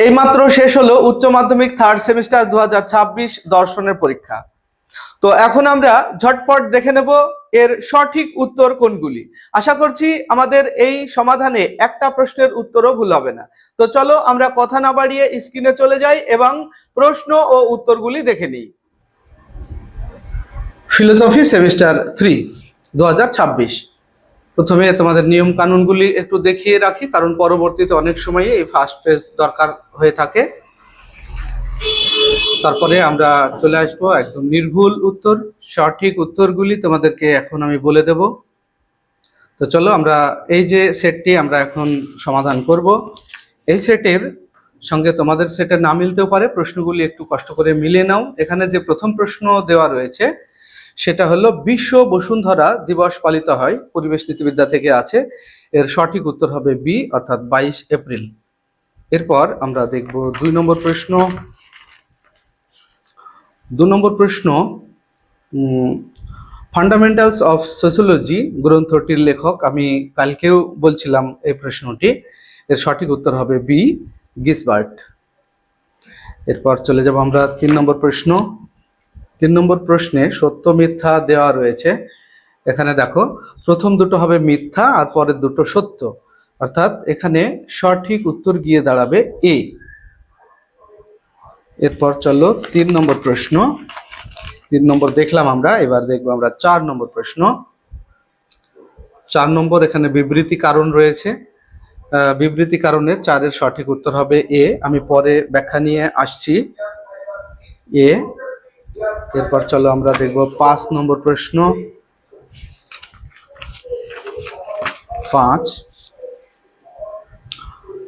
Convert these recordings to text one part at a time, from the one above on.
এইমাত্র শেষ হলো উচ্চ মাধ্যমিক থার্ড সেমিস্টার দু হাজার ছাব্বিশ দর্শনের পরীক্ষা। তো এখন আমরা ঝটপট দেখে নেব এর সঠিক উত্তর কোনগুলি। আশা করছি আমাদের এই সমাধানে একটা প্রশ্নের উত্তরও ভুল হবে না। তো চলো আমরা কথা না বাড়িয়ে স্ক্রিনে চলে যাই এবং প্রশ্ন ও উত্তরগুলি দেখে নিই। ফিলোসফি সেমিস্টার থ্রি দু হাজার ছাব্বিশ। প্রথমে তোমাদের নিয়ম কানুনগুলি একটু দেখিয়ে রাখি, কারণ পরবর্তীতে অনেক সময় এই ফার্স্ট পেজ দরকার হয়ে থাকে। তারপরে আমরা চলে আসব একদম নির্ভুল উত্তর, সঠিক উত্তরগুলি তোমাদেরকে এখন আমি বলে দেব। তো চলো আমরা এই যে সেটটি আমরা এখন সমাধান করব। এই সেটের সঙ্গে তোমাদের সেটের না মিলতেও পারে, প্রশ্নগুলি একটু কষ্ট করে মিলে নাও। এখানে যে প্রথম প্রশ্ন দেওয়া রয়েছে সেটা হলো বিশ্ব বসুন্ধরা দিবস পালিত হয়, পরিবেশ নীতিবিদ্যা থেকে আছে। এর সঠিক উত্তর হবে বি অর্থাৎ বাইশ এপ্রিল। এরপর আমরা দেখব দুই নম্বর প্রশ্ন। দু নম্বর প্রশ্ন ফান্ডামেন্টালস অফ সোশিওলজি গ্রন্থটির লেখক, আমি কালকেও বলছিলাম এই প্রশ্নটি। এর সঠিক উত্তর হবে বি গিসবার্ট। এরপর চলে যাব আমরা তিন নম্বর প্রশ্ন। তিন নম্বর প্রশ্নে সত্য মিথ্যা দেওয়া রয়েছে। এখানে দেখো, প্রথম দুটো হবে মিথ্যা আর পরের দুটো সত্য। অর্থাৎ এখানে সঠিক উত্তর গিয়ে দাঁড়াবে এ এরপর চলো তিন নম্বর প্রশ্ন। তিন নম্বর দেখলাম আমরা, এবার দেখব আমরা চার নম্বর প্রশ্ন। চার নম্বর এখানে বিবৃতি কারণ রয়েছে। বিবৃতি কারণে চারের সঠিক উত্তর হবে এ আমি পরে ব্যাখ্যা নিয়ে আসছি। এ এরপর চলো আমরা দেখব পাঁচ নম্বর প্রশ্ন। পাঁচ।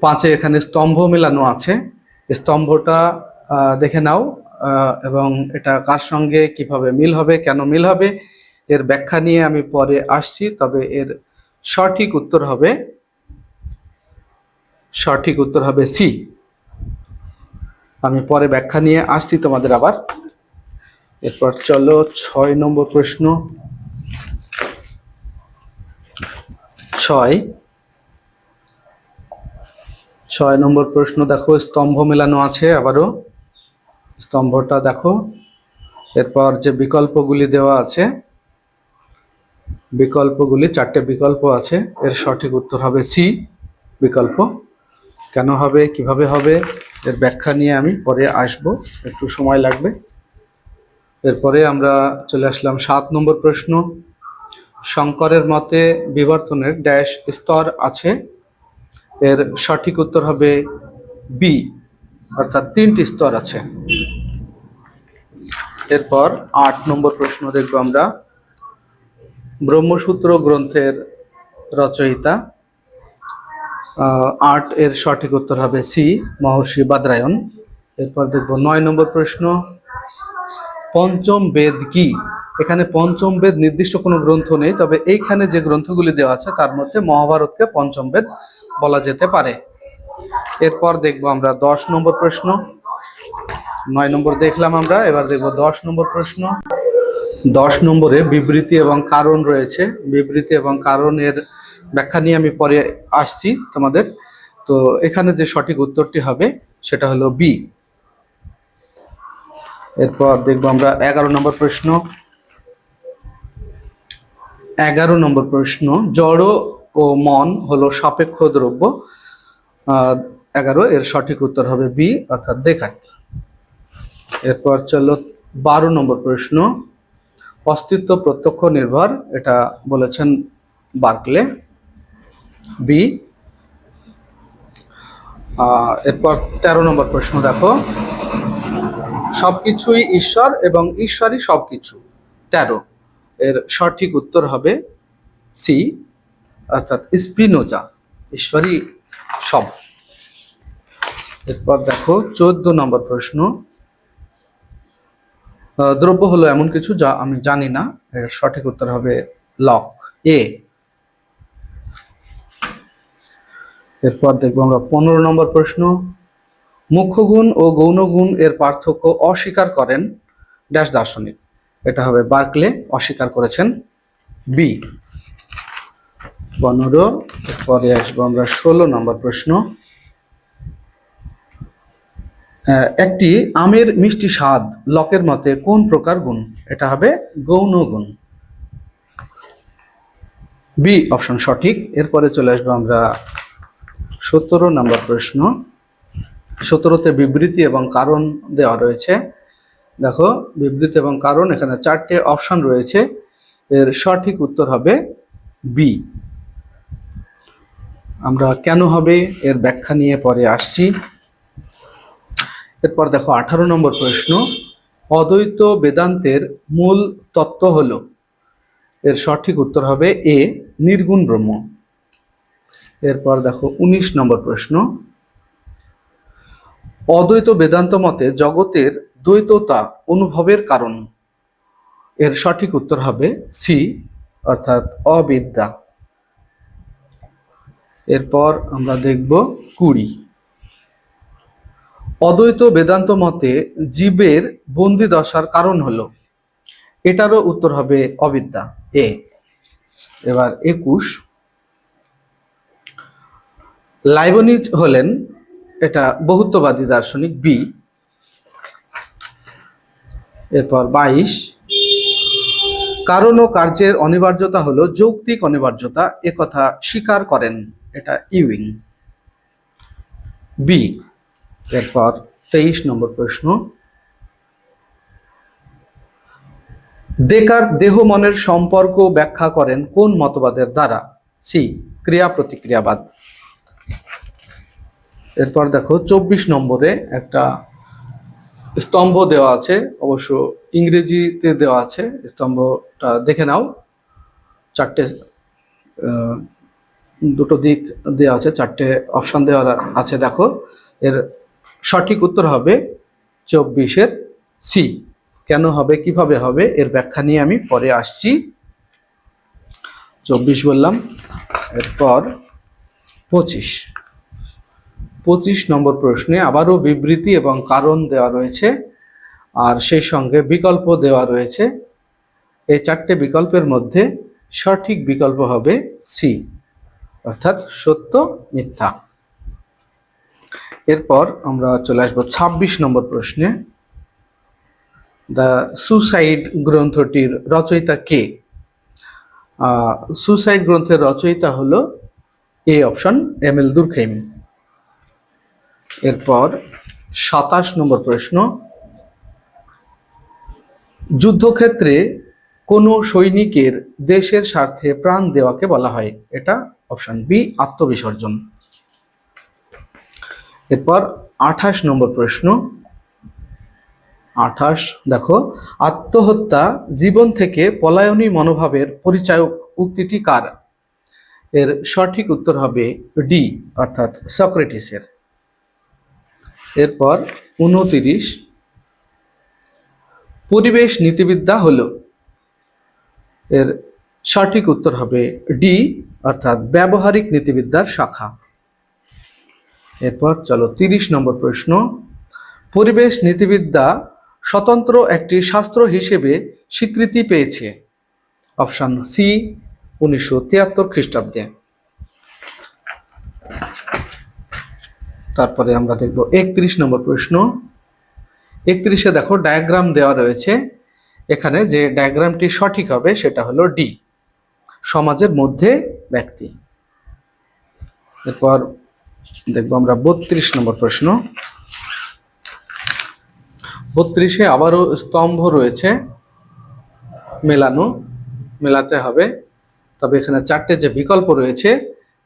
পাঁচে এখানে স্তম্ভ মেলানো আছে। স্তম্ভটা দেখে নাও এবং এটা কার সঙ্গে, কীভাবে মিল হবে, কেন মিল হবে, এর ব্যাখ্যা নিয়ে আমি পরে আসছি, তবে এর সঠিক উত্তর হবে, সঠিক উত্তর হবে সি। আমি পরে ব্যাখ্যা নিয়ে আসছি তোমাদের আবার। এরপর চলো ছয় নম্বর প্রশ্ন। ছয়। ছয় নম্বর প্রশ্ন, দেখো, স্তম্ভ মেলানো আছে আবারও। স্তম্ভটা দেখো। এরপর যে বিকল্পগুলি দেওয়া আছে, বিকল্পগুলি, চারটে বিকল্প আছে, এর সঠিক উত্তর হবে সি, বিকল্প। কেন হবে, কীভাবে হবে, এর ব্যাখ্যা নিয়ে আমি পরে আসব, একটু সময় লাগবে। এরপরে আমরা চলে আসলাম সাত নম্বর প্রশ্ন। শঙ্করের মতে বিবর্তনের ড্যাশ স্তর আছে। এর সঠিক উত্তর হবে বি অর্থাৎ তিনটি স্তর আছে। এরপর আট নম্বর প্রশ্ন দেখব আমরা। ব্রহ্মসূত্র গ্রন্থের রচয়িতা। আট এর সঠিক উত্তর হবে সি মহর্ষি বাদরায়ণ। এরপর দেখব নয় নম্বর প্রশ্ন। পঞ্চম বেদ কি? এখানে পঞ্চম বেদ নির্দিষ্ট কোনো গ্রন্থ নেই, তবে এইখানে যে গ্রন্থগুলি দেওয়া আছে, তার মধ্যে মহাভারতকে পঞ্চম বেদ বলা যেতে পারে। এরপর দেখব আমরা দশ নম্বর প্রশ্ন। নয় নম্বর দেখলাম আমরা, এবার দেখব দশ নম্বর প্রশ্ন। দশ নম্বরে বিবৃতি এবং কারণ রয়েছে। বিবৃতি এবং কারণের ব্যাখ্যা নিয়ে আমি পরে আসছি তোমাদের। তো এখানে যে সঠিক উত্তরটি হবে, সেটা হলো বি। এরপর দেখব আমরা এগারো নম্বর প্রশ্ন। এগারো নম্বর প্রশ্ন, জড় ও মন হলো সাপেক্ষ দ্রব্য। এগারো, এর সঠিক উত্তর হবে বি, অর্থাৎ দেখাট এরপর চলো বারো নম্বর প্রশ্ন, অস্তিত্ব প্রত্যক্ষ নির্ভর, এটা বলেছেন বার্কলে। বি এরপর তেরো নম্বর প্রশ্ন দেখো। সবকিছুই ঈশ্বর এবং ঈশ্বরই সবকিছু। তেরো। এর সঠিক উত্তর হবে সি, অর্থাৎ স্পিনোজা। ঈশ্বরই সব। এরপর দেখো, চোদ্দ নম্বর প্রশ্ন। দ্রব্য হলো এমন কিছু যা আমি জানি না। এর সঠিক উত্তর হবে লক, এ। এরপর দেখব আমরা পনেরো নম্বর প্রশ্ন। মুখ্য গুণ ও গৌণ গুণ এর পার্থক্য অস্বীকার করেন ড্যাশ দার্শনিক। এটা হবে বার্কলে অস্বীকার করেছেন বি। পনেরো পরে আসব আমরা ষোলো নম্বর প্রশ্ন। একটি আমের মিষ্টি স্বাদ লকের মতে কোন প্রকার গুণ? এটা হবে গৌণ গুণ বি, অপশন সঠিক। এরপরে চলে আসব আমরা সতেরো নম্বর প্রশ্ন। সতেরোতে বিবৃতি এবং কারণ দেওয়া রয়েছে। দেখো, বিবৃতি এবং কারণ, এখানে চারটে অপশন রয়েছে। এর সঠিক উত্তর হবে বি আমরা কেন হবে এর ব্যাখ্যা নিয়ে পরে আসছি। এরপর দেখো, আঠারো নম্বর প্রশ্ন, অদ্বৈত বেদান্তের মূল তত্ত্ব হল। এর সঠিক উত্তর হবে এ, নির্গুণ ব্রহ্ম। এরপর দেখো, উনিশ নম্বর প্রশ্ন অদ্বৈত বেদান্ত মতে জগতের দ্বৈততা অনুভবের কারণ। এর সঠিক উত্তর হবে সি, অর্থাৎ অবিদ্যা। এরপর আমরা দেখব কুড়ি। অদ্বৈত বেদান্ত মতে জীবের বন্দি দশার কারণ হলো, এটারও উত্তর হবে অবিদ্যা। এ, এবার একুশ। লাইবনিজ হলেন এটা বহুত্ববাদী দার্শনিক বি এরপর বাইশ। কারণ ও কার্যের অনিবার্যতা হলো যৌক্তিক অনিবার্যতা একথা স্বীকার করেন এটা ইউইং বি এরপর তেইশ নম্বর প্রশ্ন। দেকার দেহ মনের সম্পর্ক ব্যাখ্যা করেন কোন মতবাদের দ্বারা? সি ক্রিয়া প্রতিক্রিয়াবাদ এরপর দেখো চব্বিশ নম্বরে একটা স্তম্ভ দেওয়া আছে, অবশ্য ইংরেজিতে দেওয়া আছে, স্তম্ভটা দেখে নাও। চারটে দুটো দিক দেওয়া আছে, চারটে অপশান দেওয়া আছে, দেখো। এর সঠিক উত্তর হবে চব্বিশের সি কেন হবে, কীভাবে হবে, এর ব্যাখ্যা নিয়ে আমি পরে আসছি। চব্বিশ বললাম, এরপর পঁচিশ। পঁচিশ নম্বর প্রশ্নে আবারও বিবৃতি এবং কারণ দেওয়া রয়েছে, আর সেই সঙ্গে বিকল্প দেওয়া রয়েছে। এই চারটে বিকল্পের মধ্যে সঠিক বিকল্প হবে সি অর্থাৎ সত্য, মিথ্যা। এরপর আমরা চলে আসব ছাব্বিশ নম্বর প্রশ্নে। দ্য সুসাইড গ্রন্থটির রচয়িতা কে? সুসাইড গ্রন্থের রচয়িতা হলো এ অপশন এম এল দুর্খেম এরপর সাতাশ নম্বর প্রশ্ন। যুদ্ধক্ষেত্রে কোনো সৈনিকের দেশের স্বার্থে প্রাণ দেওয়াকে বলা হয়। এটা অপশন বি আত্মবিসর্জন। এরপর আঠাশ নম্বর প্রশ্ন। আঠাশ, দেখো, আত্মহত্যা জীবন থেকে পলায়নী মনোভাবের পরিচায়ক উক্তিটি কার? এর সঠিক উত্তর হবে ডি অর্থাৎ সক্রেটিসের। এরপর উনতিরিশ। পরিবেশ নীতিবিদ্যা হলো। এর সঠিক উত্তর হবে ডি, অর্থাৎ ব্যবহারিক নীতিবিদ্যার শাখা। এরপর চলো তিরিশ নম্বর প্রশ্ন। পরিবেশ নীতিবিদ্যা স্বতন্ত্র একটি শাস্ত্র হিসেবে স্বীকৃতি পেয়েছে। অপশান সি, উনিশশো তিয়াত্তর খ্রিস্টাব্দে। তারপরে আমরা দেখব একত্রিশ নম্বর প্রশ্ন। একত্রিশে দেখো ডায়াগ্রাম দেওয়া রয়েছে। এখানে যে ডায়াগ্রামটি সঠিক হবে সেটা হলো ডি সমাজের মধ্যে ব্যক্তি। এরপর দেখব আমরা বত্রিশ নম্বর প্রশ্ন। বত্রিশে আবারও স্তম্ভ রয়েছে, মেলানো, মেলাতে হবে। তবে এখানে চারটে যে বিকল্প রয়েছে,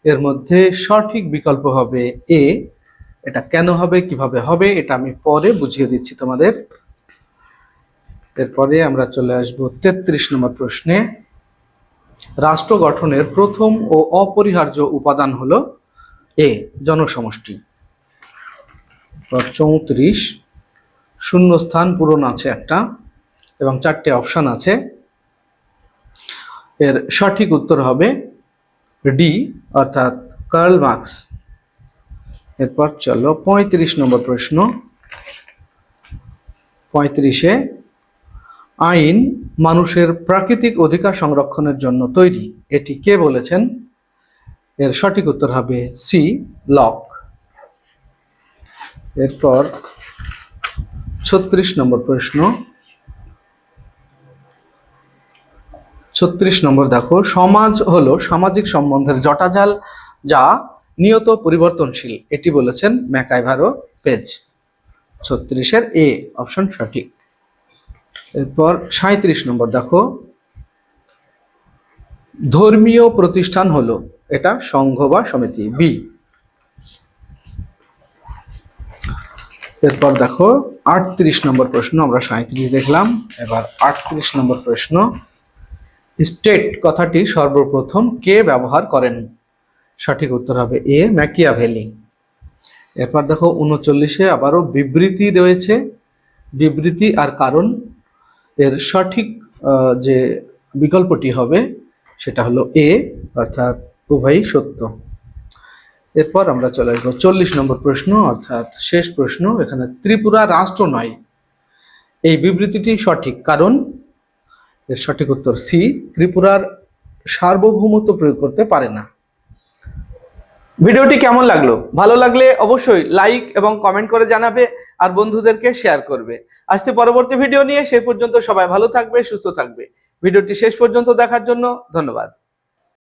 এর মধ্যে সঠিক বিকল্প হবে এ এটা কেন হবে, কীভাবে হবে, এটা আমি পরে বুঝিয়ে দিচ্ছি তোমাদের। এরপরে আমরা চলে আসব তেত্রিশ নম্বর প্রশ্নে। রাষ্ট্র গঠনের প্রথম ও অপরিহার্য উপাদান হলো এ, জনসমষ্টি। চৌত্রিশ শূন্য স্থান পূরণ আছে একটা, এবং চারটে অপশান আছে। এর সঠিক উত্তর হবে ডি, অর্থাৎ কার্ল মার্কস। এরপর চলো পঁয়ত্রিশ নম্বর প্রশ্ন। পঁয়ত্রিশে, আইন মানুষের প্রাকৃতিক অধিকার সংরক্ষণের জন্য তৈরি। এটি কে বলেছেন? এর সঠিক উত্তর হবে সি, লক। এরপর ছত্রিশ নম্বর প্রশ্ন। ছত্রিশ নম্বর দেখো, সমাজ হলো সামাজিক সম্বন্ধের জটাজাল যা নিয়ত পরিবর্তনশীল। এটি বলেছেন ম্যাকাইভারো পেজ। ছত্রিশের এ, অপশন সঠিক। এরপর সাঁত্রিশ নম্বর, দেখো। ধর্মীয় প্রতিষ্ঠান হলো এটা সংঘ বা সমিতি, বি। এরপর দেখো, আটত্রিশ নম্বর প্রশ্ন, আমরা সাঁত্রিশ দেখলাম। এবার আটত্রিশ নম্বর প্রশ্ন, স্টেট কথাটি সর্বপ্রথম কে ব্যবহার করেন? সঠিক উত্তর হবে এ, ম্যাকিয়াভেলি। এরপর দেখো উনচল্লিশে আবারও বিবৃতি রয়েছে। বিবৃতি আর কারণ এর সঠিক যে বিকল্পটি হবে সেটা হলো এ, অর্থাৎ উভয়ই সত্য। এরপর আমরা চলে আসব চল্লিশ নম্বর প্রশ্ন, অর্থাৎ শেষ প্রশ্ন, এখানে ত্রিপুরা রাষ্ট্র নয়। এই বিবৃতিটি সঠিক। কারণ এর সঠিক উত্তর সি, ত্রিপুরার সার্বভৌমত্ব প্রয়োগ করতে পারে না। ভিডিওটি কেমন লাগল? ভালো লাগলে অবশ্যই লাইক এবং কমেন্ট করে জানাবে আর বন্ধুদেরকে শেয়ার করবে। আসছে পরবর্তী ভিডিও নিয়ে সেই পর্যন্ত সবাই ভালো থাকবে, সুস্থ থাকবে। ভিডিওটি শেষ পর্যন্ত দেখার জন্য ধন্যবাদ।